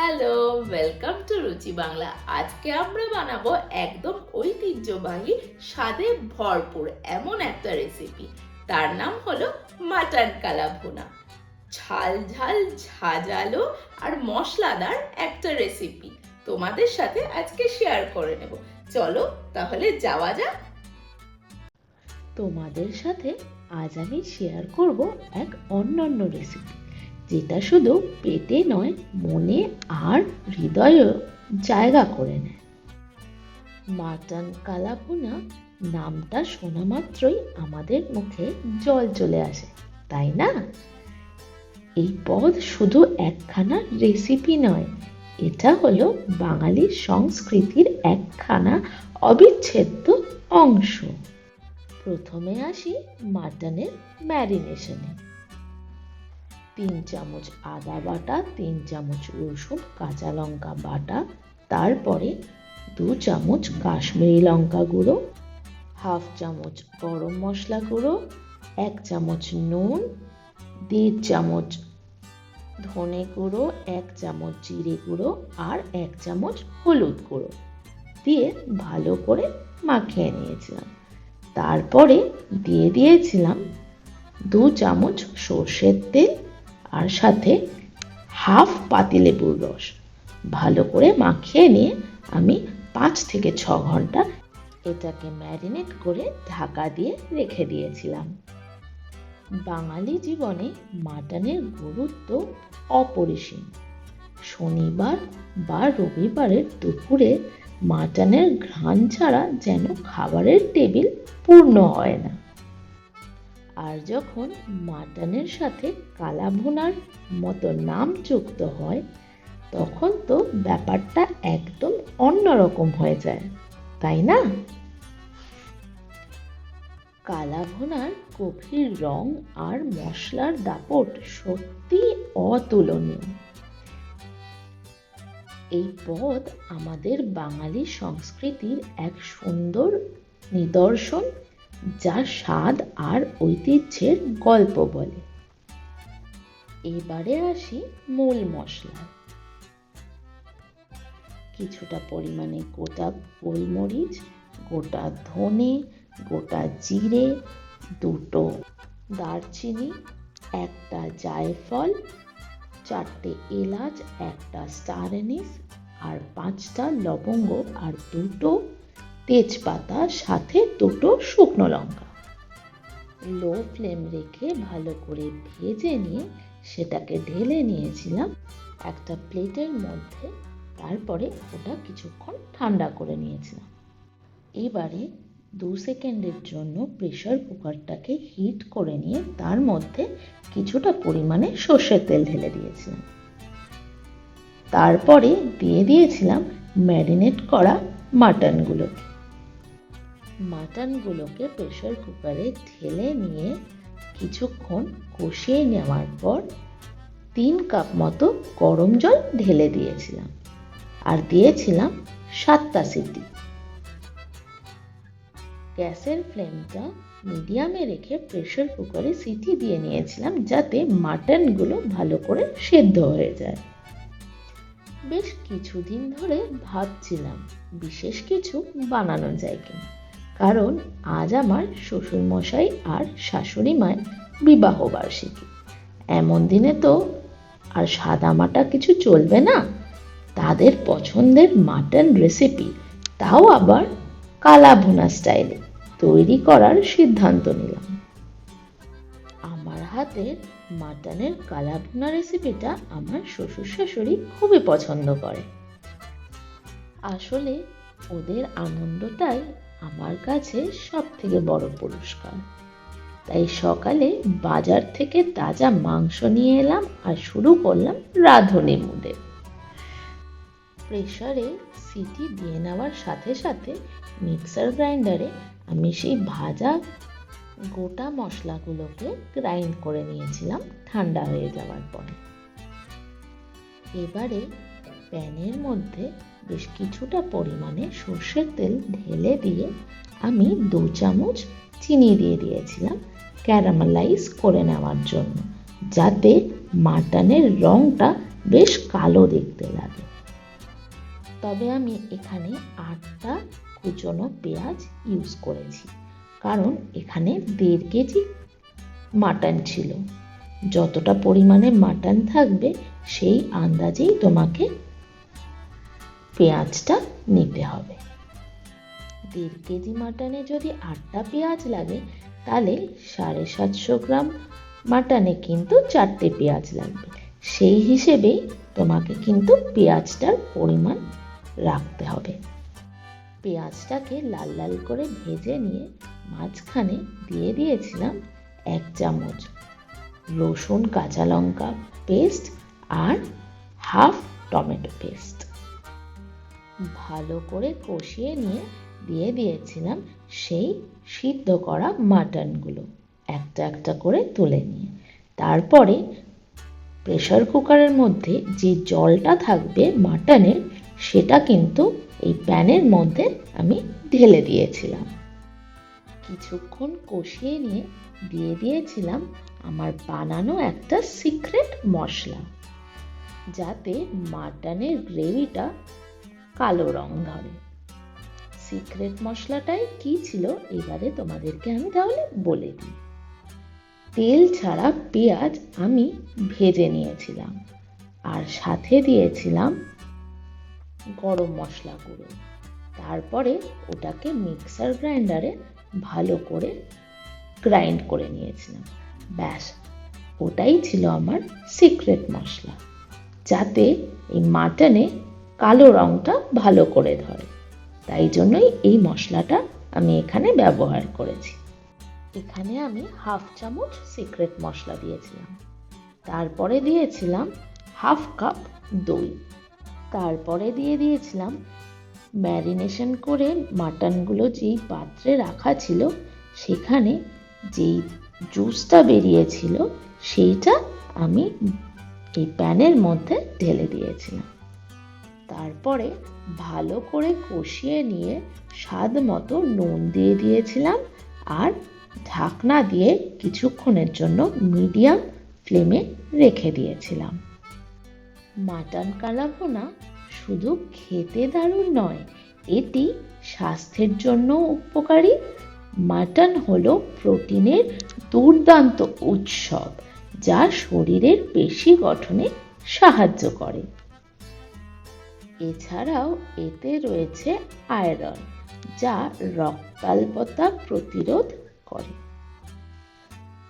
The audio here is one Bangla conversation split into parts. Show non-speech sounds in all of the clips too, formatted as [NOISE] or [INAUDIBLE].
হ্যালো ওয়েলকাম টু রুচি বাংলা। আজকে আমরা বানাবো একদম ঐতিহ্যবাহী স্বাদে ভরপুর এমন একটা রেসিপি তার নাম হলো মাটন কালা ভুনা ঝাল ঝাল, ঝাঁঝালো আর মশলাদার একটা রেসিপি তোমাদের সাথে আজকে শেয়ার করে নেব। চলো তাহলে যাওয়া যাক। তোমাদের সাথে আজ আমি শেয়ার করব এক অন্যান্য রেসিপি যেটা শুধু পেটে নয়, মনে আর হৃদয়েও জায়গা করে নেয়। মাটন কালাভুনা নামটা শোনা মাত্রই আমাদের মুখে জল চলে আসে, তাই না? এই পদ শুধু একখানা রেসিপি নয়, এটা হলো বাঙালি সংস্কৃতির একখানা অবিচ্ছেদ্য অংশ। প্রথমে আসি মাটনের ম্যারিনেশনে তিন চামচ আদা বাটা, তিন চামচ রসুন, কাঁচা লঙ্কা বাটা, তারপরে দু চামচ কাশ্মীরি লঙ্কা গুঁড়ো, হাফ চামচ গরম মশলা গুঁড়ো, এক চামচ নুন, দেড় চামচ ধনে গুঁড়ো, এক চামচ জিরে গুঁড়ো আর এক চামচ হলুদ গুঁড়ো দিয়ে ভালো করে মাখিয়ে নিয়েছিলাম। তারপরে দিয়ে দিয়েছিলাম দু চামচ সর্ষের তেল আর সাথে হাফ পাতিলেবুর রস। ভালো করে মাখিয়ে নিয়ে আমি পাঁচ থেকে ছ ঘণ্টা এটাকে ম্যারিনেট করে ঢাকা দিয়ে রেখে দিয়েছিলাম। বাঙালি জীবনে মাটনের গুরুত্ব অপরিসীম। শনিবার বা রবিবারের দুপুরে মাটনের ঘ্রাণ ছাড়া যেন খাবারের টেবিল পূর্ণ হয় না। আর যখন মাটনের সাথে কালাভুনার মতো নাম যুক্ত হয়, তখন তো ব্যাপারটা একদম অন্যরকম হয়ে যায়, তাই না? কালাভুনার গভীর রং আর মশলার দাপট সত্যি অতুলনীয়। এই পদ আমাদের বাঙালি সংস্কৃতির এক সুন্দর নিদর্শন যা স্বাদ আর ঐতিহ্যের গল্প বলে। এবারে আসি মূল মশলা কিছুটা পরিমাণে গোটা গোলমরিচ, গোটা ধনে, গোটা জিরে, দুটো দারচিনি, একটা জায়ফল, চারটে এলাচ, একটা স্টার এনিস আর পাঁচটা লবঙ্গ আর দুটো তেজপাতা, সাথে দুটো শুকনো লঙ্কা। লো ফ্লেম রেখে ভালো করে ভেজে নিয়ে সেটাকে ঢেলে নিয়েছিলাম একটা প্লেটের মধ্যে। তারপরে ওটা কিছুক্ষণ ঠান্ডা করে নিয়েছিলাম। এবারে দু সেকেন্ডের জন্য প্রেশার কুকারটাকে হিট করে নিয়ে তার মধ্যে কিছুটা পরিমাণে সর্ষের তেল ঢেলে দিয়েছিলাম। তারপরে দিয়ে দিয়েছিলাম ম্যারিনেট করা মাটনগুলোকে। মাটনগুলোকে প্রেশার কুকারে ঢেলে নিয়ে কিছুক্ষণ কষিয়ে নেওয়ার পর তিন কাপ মতো গরম জল ঢেলে দিয়েছিলাম আর দিয়েছিলাম সাতটা সিটি গ্যাসের ফ্লেমটা মিডিয়ামে রেখে প্রেশার কুকারে সিটি দিয়ে নিয়েছিলাম যাতে মাটনগুলো ভালো করে সেদ্ধ হয়ে যায়। বেশ কিছুদিন ধরে ভাবছিলাম বিশেষ কিছু বানানো যায় কিনা। কারণ আজ আমার শ্বশুরমশাই আর শাশুড়ি মায়ের বিবাহ বার্ষিকী। এমন দিনে তো আর সাদামাটা কিছু চলবে না। তাদের পছন্দের মাটন রেসিপি তাও আবার কালা ভুনা স্টাইলে তৈরি করার সিদ্ধান্ত নিলাম। আমার হাতের মাটনের কালা ভুনা রেসিপিটা আমার শ্বশুর শাশুড়ি খুবই পছন্দ করে। আসলে ওদের আনন্দটাই আমার কাছে সব থেকে বড় পুরস্কার। তাই সকালে বাজার থেকে তাজা মাংস নিয়ে এলাম আর শুরু করলাম রাঁধুনি মুদে প্রেশারে সিটি দিয়ে নেওয়ার সাথে সাথে মিক্সার গ্রাইন্ডারে আমি সেই ভাজা গোটা মশলাগুলোকে গ্রাইন্ড করে নিয়েছিলাম ঠান্ডা হয়ে যাওয়ার পরে। এবারে প্যানের মধ্যে বেশ কিছুটা পরিমাণে সর্ষের তেল ঢেলে দিয়ে আমি দু চামচ চিনি দিয়ে দিয়েছিলাম ক্যারামেলাইজ করে নেওয়ার জন্য, যাতে মাটনের রঙটা বেশ কালো দেখতে লাগে। তবে আমি এখানে আটটা কুচনো পেঁয়াজ ইউজ করেছি, কারণ এখানে দেড় কেজি মাটন ছিল। যতটা পরিমাণে মাটন থাকবে, সেই আন্দাজেই তোমাকে পেঁয়াজটা নিতে হবে। দেড় কেজি মাটনে যদি আটটা পেঁয়াজ লাগে, তাহলে সাড়ে সাতশো গ্রাম মাটনে কিন্তু চারটে পেঁয়াজ লাগবে। সেই হিসেবেই তোমাকে কিন্তু পেঁয়াজটার পরিমাণ রাখতে হবে। পেঁয়াজটাকে লাল লাল করে ভেজে নিয়ে মাঝখানে দিয়ে দিয়েছিলাম এক চামচ রসুন, কাঁচা লঙ্কা পেস্ট আর হাফ টমেটো পেস্ট। ভালো করে কষিয়ে নিয়ে দিয়ে দিয়েছিলাম সেই সিদ্ধ করা মাটনগুলো। একটা একটা করে তুলে নিয়ে। তারপরে প্রেশার কুকারের মধ্যে যে জলটা থাকবে মাটনের, সেটা কিন্তু এই প্যানের মধ্যে আমি ঢেলে দিয়েছিলাম। কিছুক্ষণ কষিয়ে নিয়ে দিয়ে দিয়েছিলাম আমার বানানো একটা সিক্রেট মশলা। যাতে মাটনের গ্রেভিটা কালো রং ধরে। সিক্রেট মশলাটাই কি ছিল এবারে তোমাদেরকে আমি তাহলে বলে দিই। তেল ছাড়া পেঁয়াজ আমি ভেজে নিয়েছিলাম আর সাথে দিয়েছিলাম গরম মশলা গুঁড়ো। তারপরে ওটাকে মিক্সার গ্রাইন্ডারে ভালো করে গ্রাইন্ড করে নিয়েছিলাম। ব্যাস, ওটাই ছিল আমার সিক্রেট মশলা। যাতে এই মাটনে কালো রঙটা ভালো করে ধরে। তাই জন্যই এই মশলাটা আমি এখানে ব্যবহার করেছি। এখানে আমি হাফ চামচ সিক্রেট মশলা দিয়েছিলাম। তারপরে দিয়েছিলাম হাফ কাপ দই। তারপরে দিয়ে দিয়েছিলাম ম্যারিনেশন করে মাটনগুলো যেই পাত্রে রাখা ছিল, সেখানে যেই জুসটা বেরিয়েছিল, সেইটা আমি এই প্যানের মধ্যে ঢেলে দিয়েছিলাম। তারপরে ভালো করে কষিয়ে নিয়ে স্বাদ মতো নুন দিয়ে দিয়েছিলাম আর ঢাকনা দিয়ে কিছুক্ষণের জন্য মিডিয়াম ফ্লেমে রেখে দিয়েছিলাম। মাটন কালাভোনা শুধু খেতে দারুণ নয়, এটি স্বাস্থ্যের জন্য উপকারী। মাটন হলো প্রোটিনের দুর্দান্ত উৎসব যা শরীরের পেশি গঠনে সাহায্য করে। এছাড়াও এতে রয়েছে আয়রন, যা রক্তাল্পতা প্রতিরোধ করে।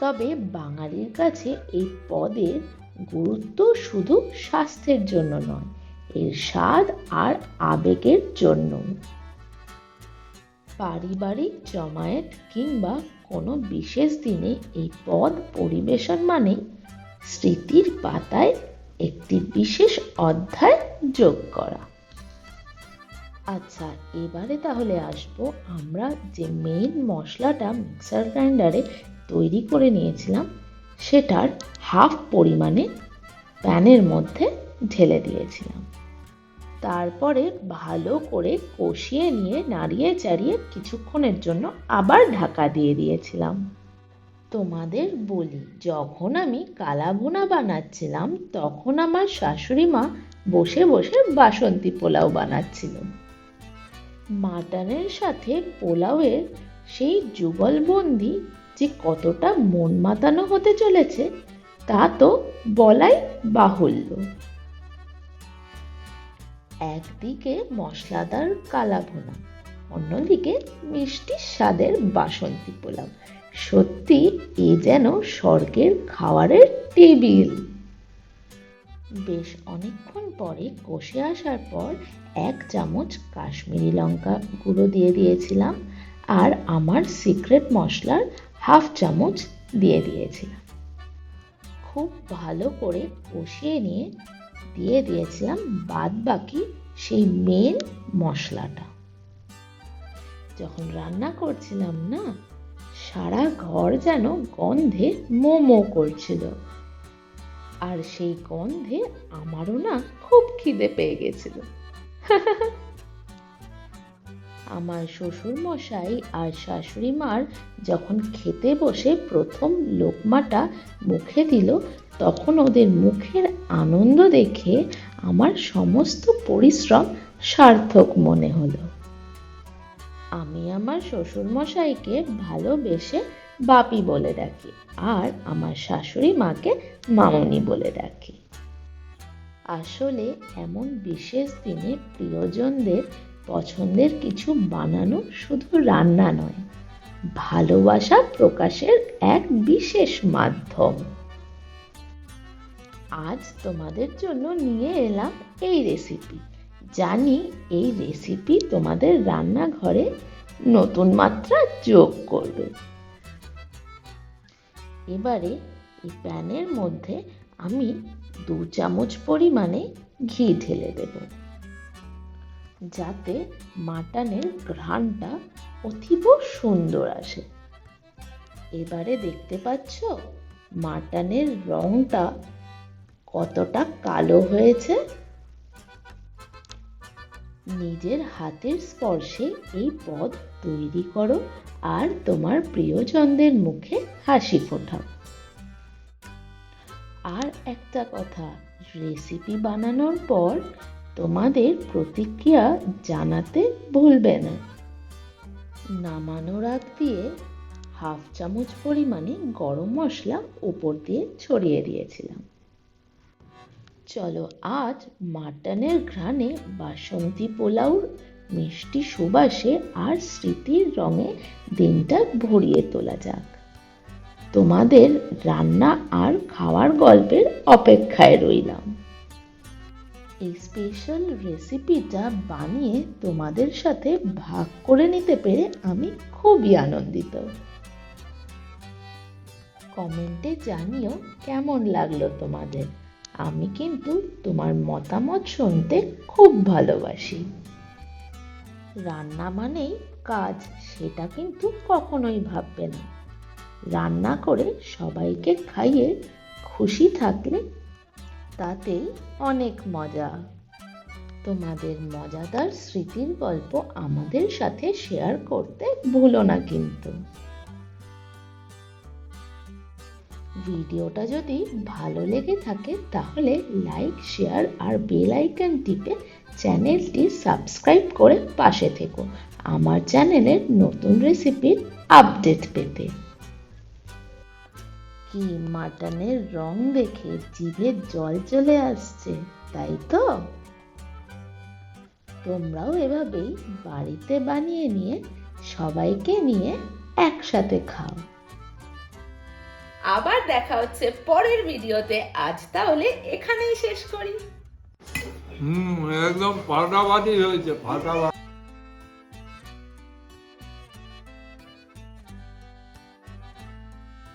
তবে বাঙালির কাছে এই পদের গুরুত্ব শুধু স্বাস্থ্যের জন্য নয়, এর স্বাদ আর আবেগের জন্য পারিবারিক জমায়েত কিংবা কোনো বিশেষ দিনে এই পদ পরিবেশন মানে স্মৃতির পাতায় একটি বিশেষ অধ্যায় যোগ করা। আচ্ছা এবারে তাহলে আসব আমরা যে মেইন মশলাটা মিক্সার গ্রাইন্ডারে তৈরি করে নিয়েছিলাম, সেটার হাফ পরিমাণে প্যানের মধ্যে ঢেলে দিয়েছিলাম। তারপরে ভালো করে কষিয়ে নিয়ে নাড়িয়ে চাড়িয়ে কিছুক্ষণের জন্য আবার ঢাকা দিয়ে দিয়েছিলাম। তোমাদের বলি, যখন আমি কালাভুনা বানাচ্ছিলাম, তখন আমার শাশুড়ি মা বসে বসে বাসন্তী পোলাও বানাচ্ছিল। মাটনের সাথে পোলাওয়ের সেই যুগলবন্দি যে কতটা মন মাতানো হতে চলেছে, তা তো বলাই বাহুল্য। একদিকে মশলাদার কালাভুনা, অন্যদিকে মিষ্টি স্বাদের বাসন্তী পোলাও। সত্যি এ যেন স্বর্গের খাওয়ারের টেবিল। বেশ অনেকক্ষণ পরে কষে আসার পর এক চামচ কাশ্মীরি লঙ্কা গুঁড়ো দিয়ে দিয়েছিলাম আর আমার সিক্রেট মশলার হাফ চামচ দিয়ে দিয়েছিলাম। খুব ভালো করে কষিয়ে নিয়ে দিয়ে দিয়েছিলাম, বাদ বাকি সেই মেন মশলাটা। যখন রান্না করছিলাম না সারা ঘর যেন গন্ধে মোমো করছিল। আর সেই গন্ধে আমারও না খুব খিদে পেয়ে গেছিল। [LAUGHS] আমার শ্বশুর মশাই আর শাশুড়ি মার যখন খেতে বসে প্রথম লোকমাটা মুখে দিল, তখন ওদের মুখের আনন্দ দেখে আমার সমস্ত পরিশ্রম সার্থক মনে হলো। আমি আমার শ্বশুরমশাইকে ভালোবেসে বাপি বলে ডাকি আর আমার শাশুড়ি মাকে মামনি বলে ডাকি। আসলে এমন বিশেষ দিনে প্রিয়জনদের পছন্দের কিছু বানানো শুধু রান্না নয়, ভালোবাসা প্রকাশের এক বিশেষ মাধ্যম। আজ তোমাদের জন্য নিয়ে এলাম এই রেসিপি জানি এই রেসিপি তোমাদের রান্নাঘরে নতুন মাত্রা যোগ করবে। এবারে এই প্যানের মধ্যে আমি দু চামচ পরিমাণে ঘি ঢেলে দেব। যাতে মাটনের ঘ্রাণটা অতীব সুন্দর আসে। এবারে দেখতে পাচ্ছ মাটনের রংটা কতটা কালো হয়েছে। নিজের হাতের স্পর্শে এই পদ তৈরি করো আর তোমার প্রিয়জনদের মুখে হাসি ফোটাও। আর একটা কথা রেসিপি বানানোর পর তোমাদের প্রতিক্রিয়া জানাতে ভুলবে না। নামানোর আগ দিয়ে হাফ চামচ পরিমাণে গরম মশলা উপর দিয়ে ছড়িয়ে দিয়েছিলাম। চলো, আজ মাটনের ঘ্রাণে বাসন্তী পোলাওর মিষ্টি সুবাসে আর স্মৃতির রঙে দিনটা ভরিয়ে তোলা যাক। তোমাদের রান্না আর খাওয়ার গল্পের অপেক্ষায় রইলাম। এই স্পেশাল রেসিপিটা বানিয়ে তোমাদের সাথে ভাগ করে নিতে পেরে আমি খুবই আনন্দিত। কমেন্টে জানিও কেমন লাগল তোমাদের। আমি কিন্তু তোমার মতামত শুনতে খুব ভালোবাসি। রান্না মানেই কাজ, সেটা কিন্তু কখনোই ভাববে না। রান্না করে সবাইকে খাইয়ে খুশি থাকলে তাতেই অনেক মজা। তোমাদের মজাদার স্মৃতির গল্প আমাদের সাথে শেয়ার করতে ভুলো না কিন্তু। ভিডিওটা যদি ভালো লেগে থাকে তাহলে লাইক, শেয়ার আর বেল আইকন টিপে চ্যানেলটি সাবস্ক্রাইব করে পাশে থেকো। আমার চ্যানেলের নতুন রেসিপির আপডেট পেতে। কি মাটনের রং দেখে জিভে জল চলে আসছে, তাই তো? তোমরাও এভাবেই বাড়িতে বানিয়ে নিয়ে সবাইকে নিয়ে একসাথে খাও। আবার দেখা হচ্ছে পরের ভিডিওতে। আজ তাহলে এখানেই শেষ করি। হুম, একদম ফাটাফাটি হয়েছে ফাটাফাটি